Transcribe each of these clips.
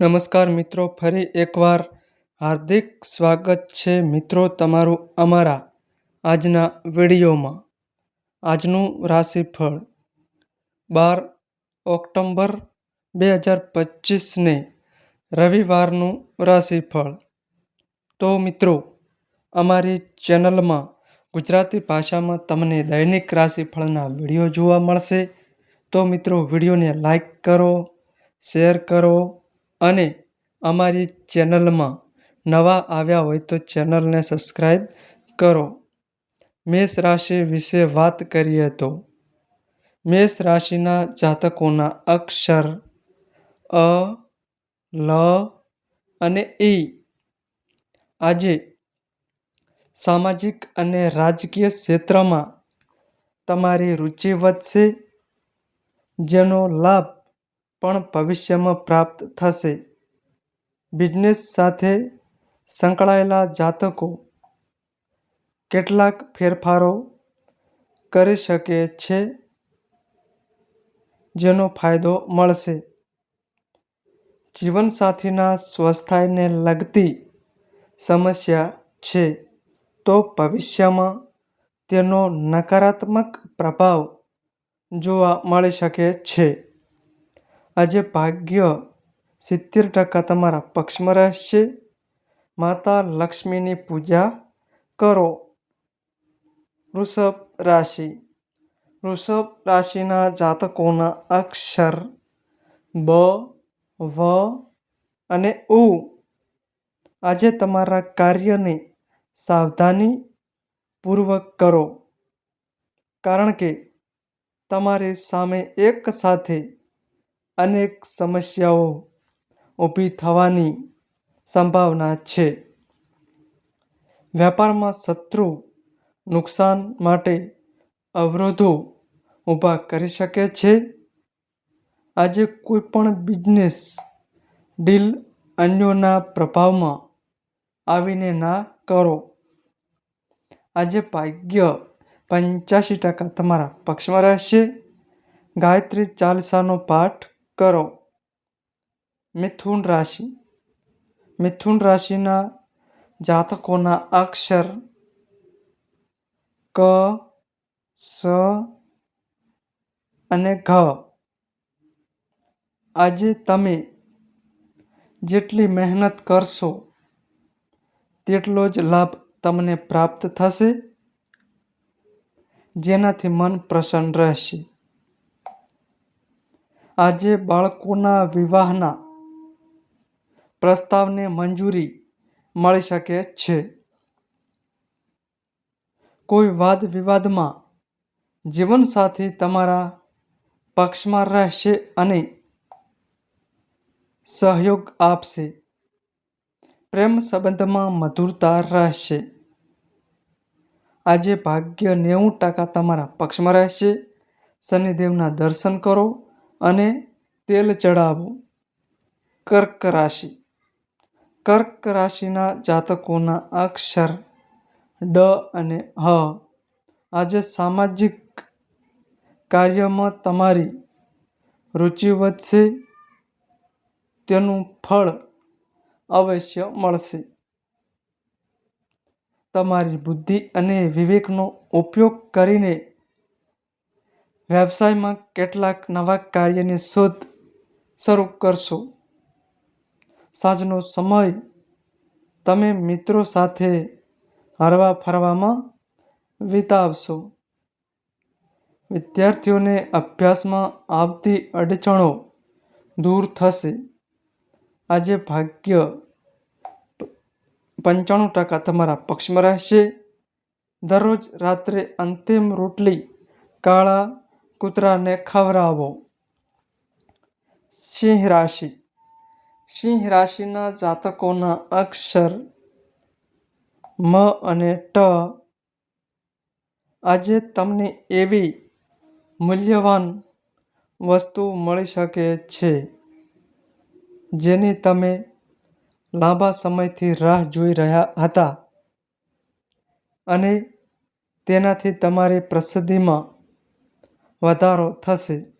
નમસ્કાર મિત્રો, ફરી એકવાર હાર્દિક સ્વાગત છે મિત્રો તમારું અમારા આજના વિડીયોમાં. આજનું રાશિફળ બાર ઓક્ટોબર બે હજાર પચીસને રવિવારનું રાશિફળ. તો મિત્રો, અમારી ચેનલમાં ગુજરાતી ભાષામાં તમને દૈનિક રાશિફળના વીડિયો જોવા મળશે. તો મિત્રો, વિડીયોને લાઈક કરો, શેર કરો અને અમારી ચેનલમાં નવા આવ્યા હોય તો ચેનલને સબસ્ક્રાઈબ કરો. મેષ રાશિ વિશે વાત કરીએ તો, મેષ રાશિના જાતકોના અક્ષર અ, લ અને ઈ આજે સામાજિક અને રાજકીય ક્ષેત્રમાં તમારી રુચિ વધશે, જેનો લાભ પણ ભવિષ્યમાં પ્રાપ્ત થશે. બિઝનેસ સાથે સંકળાયેલા જાતકો કેટલાક ફેરફારો કરી શકે છે, જેનો ફાયદો મળશે. જીવનસાથીના સ્વસ્થાયને લગતી સમસ્યા છે, તો ભવિષ્યમાં તેનો નકારાત્મક પ્રભાવ જોવા મળી શકે છે. આજે ભાગ્ય સિત્તેર ટકા તમારા પક્ષમાં રહેશે. માતા લક્ષ્મીની પૂજા કરો. વૃષભ રાશિ. વૃષભ રાશિના જાતકોના અક્ષર બ, વ અને ઉ. આજે તમારા કાર્યને સાવધાની પૂર્વક કરો. કારણ કે તમારી સામે એક સાથે અનેક સમસ્યાઓ ઊભી થવાની સંભાવના છે. વેપારમાં શત્રુ નુકસાન માટે અવરોધો ઊભા કરી શકે છે. આજે કોઈ પણ બિઝનેસ ડીલ અન્યોના પ્રભાવમાં આવીને ના કરો. આજે ભાગ્ય પંચ્યાસી ટકા તમારા પક્ષમાં રહેશે. ગાયત્રી ચાલીસાનો પાઠ કરો. મિથુન રાશિ. મિથુન રાશિના જાતકોના અક્ષર ક, સ અને ઘ. આજે તમે જેટલી મહેનત કરશો, તેટલો જ લાભ તમને પ્રાપ્ત થશે, જેનાથી મન પ્રસન્ન રહેશે. આજે બાળકોના વિવાહના પ્રસ્તાવને મંજૂરી મળી શકે છે. કોઈ વાદ વિવાદમાં જીવનસાથી તમારા પક્ષમાં રહેશે અને સહયોગ આપશે. પ્રેમ સંબંધમાં મધુરતા રહેશે. આજે ભાગ્ય નેવું ટકા તમારા પક્ષમાં રહેશે. શનિદેવના દર્શન કરો. અને તેલ ચડાવો કર્ક રાશિ. કર્ક રાશિના જાતકોના અક્ષર ડ અને હ. આજે સામાજિક કાર્યમાં તમારી રુચિ વધશે, તેનું ફળ અવશ્ય મળશે. તમારી બુદ્ધિ અને વિવેકનો ઉપયોગ કરીને વ્યવસાયમાં કેટલાક નવા કાર્યની શોધ શરૂ કરશો. સાંજનો સમય તમે મિત્રો સાથે હરવા ફરવામાં વિતાવશો. વિદ્યાર્થીઓને અભ્યાસમાં આવતી અડચણો દૂર થશે. આજે ભાગ્ય પંચાણું ટકા તમારા પક્ષમાં રહેશે. દરરોજ રાત્રે અંતિમ રોટલી, કાળા કૂતરાને ખવડાવો. સિંહ રાશિ. સિંહ રાશિના જાતકોના અક્ષર મ અને ટ. આજે તમને એવી મૂલ્યવાન વસ્તુ મળી શકે છે, જેની તમે લાંબા સમયથી રાહ જોઈ રહ્યા હતા અને તેનાથી તમારી પ્રસિદ્ધિમાં વધારો થશે.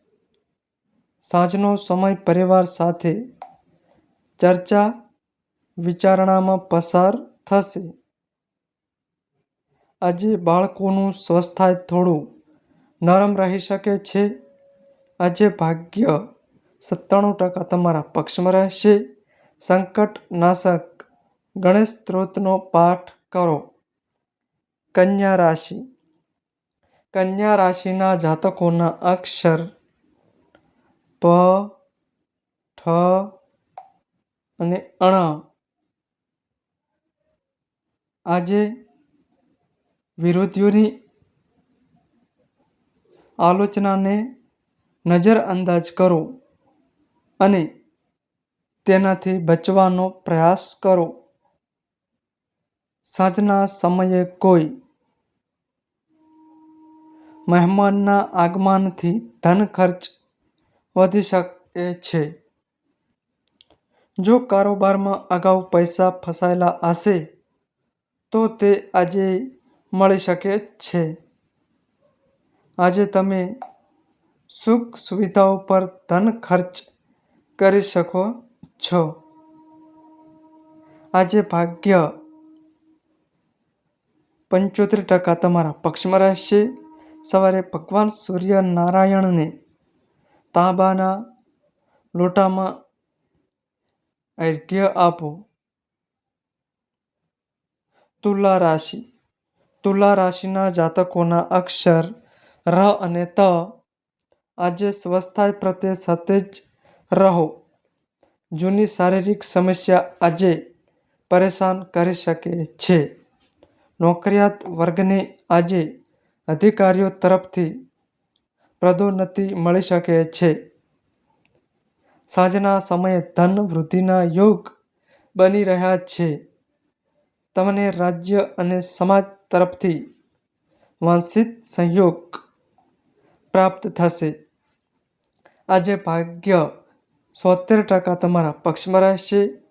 સાંજનો સમય પરિવાર સાથે ચર્ચા વિચારણામાં પસાર થશે. આજે બાળકોનું સ્વસ્થાય થોડું નરમ રહી શકે છે. આજે ભાગ્ય સત્તાણું ટકા તમારા પક્ષમાં રહેશે. સંકટ નાશક ગણેશ સ્ત્રોતનો પાઠ કરો. કન્યા રાશિ કન્યા રાશિના જાતકોના અક્ષર પ, ઠ અને અણ. આજે વિરોધીઓની આલોચનાને નજરઅંદાજ કરો અને તેનાથી બચવાનો પ્રયાસ કરો. સાંજના સમયે કોઈ મહેમાનના આગમનથી ધન ખર્ચ વધી શકે છે. જો કારોબારમાં અગાઉ પૈસા ફસાયેલા હશે, તો તે આજે મળી શકે છે. આજે તમે સુખ સુવિધાઓ પર ધન ખર્ચ કરી શકો છો. આજે ભાગ્ય પંચોતેર ટકા તમારા પક્ષમાં રહેશે. સવારે ભગવાન સૂર્યનારાયણને તાંબાના લોટામાં અર્ઘ્ય આપો. તુલા રાશિ. તુલા રાશિના જાતકોના અક્ષર ર અને ત આજે સ્વસ્થાય પ્રત્યે સતેજ રહો. જૂની શારીરિક સમસ્યા આજે પરેશાન કરી શકે છે. નોકરિયાત વર્ગને આજે અધિકારીઓ તરફથી પદોન્નતિ મળી શકે છે. સાંજના સમયે ધન વૃદ્ધિના યોગ બની રહ્યા છે. તમને રાજ્ય અને સમાજ તરફથી વાંછિત સહયોગ પ્રાપ્ત થશે. આજે ભાગ્ય સોતેર ટકા તમારા પક્ષમાં રહેશે.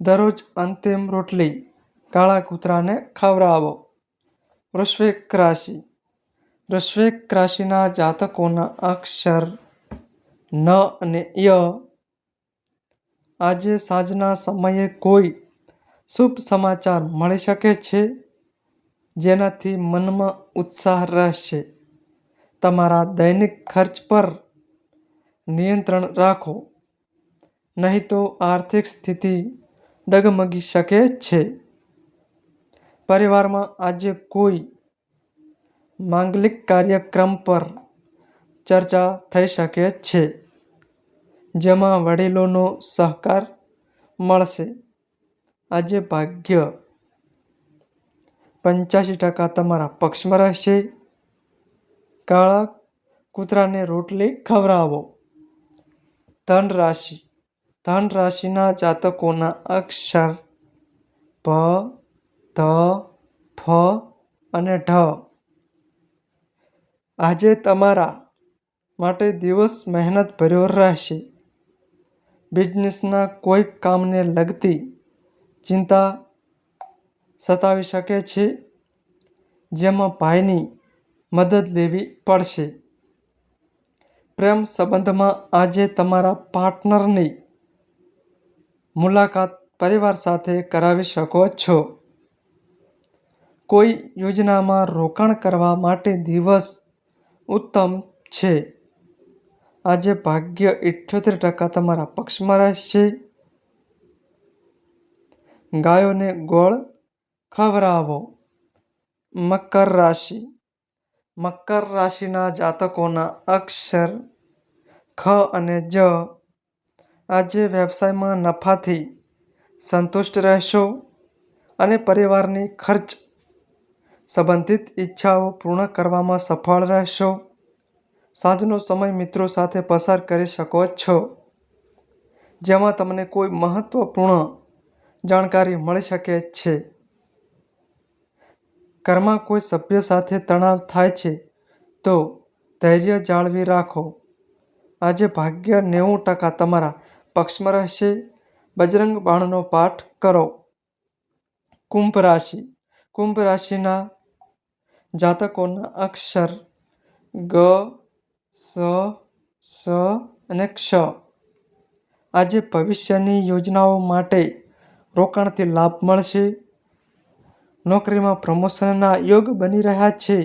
દરરોજ અંતિમ રોટલી કાળા કૂતરાને ખવડાવો. વૃશ્વિક રાશિ વૃશ્ચિક રાશિના જાતકોના અક્ષર ન અને ય. આજે સાંજના સમયે કોઈ શુભ સમાચાર મળી શકે છે? જેનાથી મનમાં ઉત્સાહ રહેશે. તમારા દૈનિક ખર્ચ પર નિયંત્રણ રાખો. નહીં તો આર્થિક સ્થિતિ ડગમગી શકે છે. પરિવારમાં આજે કોઈ માંગલિક કાર્યક્રમ પર ચર્ચા થઈ શકે છે, જેમાં વડીલોનો સહકાર મળશે. આજે ભાગ્ય પંચ્યાસી ટકા તમારા પક્ષમાં રહેશે. કાળા કૂતરાને રોટલી ખવડાવો. ધન રાશિ. ધન રાશિના જાતકોના અક્ષર ભ ધ, ફ અને ઢ. આજે તમારા માટે દિવસ મહેનત ભર્યો રહેશે. બિઝનેસના કોઈ કામને લગતી ચિંતા સતાવી શકે છે, જેમાં ભાઈની મદદ લેવી પડશે. પ્રેમ સંબંધમાં આજે તમારા પાર્ટનરની મુલાકાત પરિવાર સાથે કરાવી શકો છો. કોઈ યોજનામાં રોકાણ કરવા માટે દિવસ ઉત્તમ છે. આજે ભાગ્ય ઇઠ્યોતેર ટકા તમારા પક્ષમાં રહેશે. ગાયોને ગોળ ખવરાવો મકર રાશિ. મકર રાશિના જાતકોના અક્ષર ખ અને જ. આજે વ્યવસાયમાં નફાથી સંતુષ્ટ રહેશો અને પરિવારની ખર્ચ સંબંધિત ઈચ્છાઓ પૂર્ણ કરવામાં સફળ રહેશો. સાંજનો સમય મિત્રો સાથે પસાર કરી શકો છો. જેમાં તમને કોઈ મહત્વપૂર્ણ જાણકારી મળી શકે છે. ઘરમાં કોઈ સભ્ય સાથે તણાવ થાય છે, તો ધૈર્ય જાળવી રાખો. આજે ભાગ્ય નેવું ટકા તમારા પક્ષમાં રહેશે. બજરંગ બાણનો પાઠ કરો. કુંભ રાશિ. કુંભ રાશિના જાતકોના અક્ષર ગ, સ સ અને ક્ષ. આજે ભવિષ્યની યોજનાઓ માટે રોકાણથી લાભ મળશે. નોકરીમાં પ્રમોશનના યોગ બની રહ્યા છે.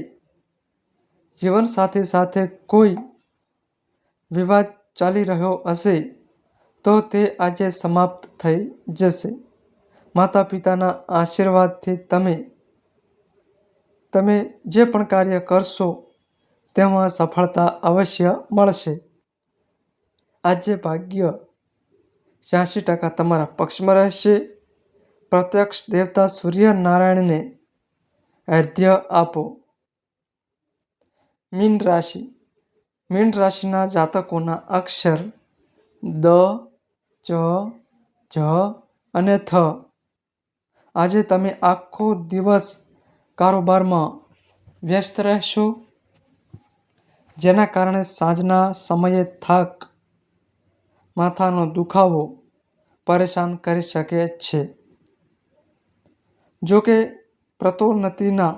જીવનસાથી સાથે કોઈ વિવાદ ચાલી રહ્યો હશે તો તે આજે સમાપ્ત થઈ જશે. માતા પિતાના આશીર્વાદથી તમે તમે જે પણ કાર્ય કરશો, તેમાં સફળતા અવશ્ય મળશે. આજે ભાગ્ય છ્યાસી ટકા તમારા પક્ષમાં રહેશે. પ્રત્યક્ષ દેવતા સૂર્યનારાયણને અર્ધ્ય આપો. મીન રાશિ. મીન રાશિના જાતકોના અક્ષર દ, ચ, જ અને થ. આજે તમે આખો દિવસ કારોબારમાં વ્યસ્ત રહેશો, જેના કારણે સાંજના સમયે થાક માથાનો દુખાવો પરેશાન કરી શકે છે. જો કે પ્રતોન્નતિના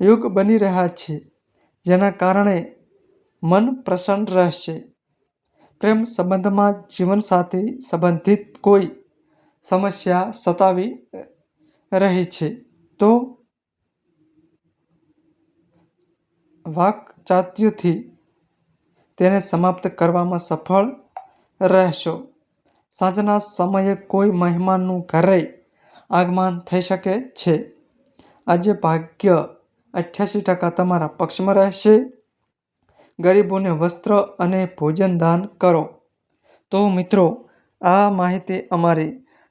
યુગ બની રહ્યા છે, જેના કારણે મન પ્રસન્ન રહેશે. પ્રેમ સંબંધમાં જીવનસાથી સંબંધિત કોઈ સમસ્યા સતાવી રહી છે. તો વાકચાતુર્યથી તેને સમાપ્ત કરવામાં સફળ રહેશો. સાંજના સમયે કોઈ મહેમાનનું ઘરે આગમન થઈ શકે છે. આજે ભાગ્ય અઠ્યાસી ટકા તમારા પક્ષમાં રહેશે. ગરીબોને વસ્ત્ર અને ભોજન દાન કરો. તો મિત્રો, આ માહિતી અમારી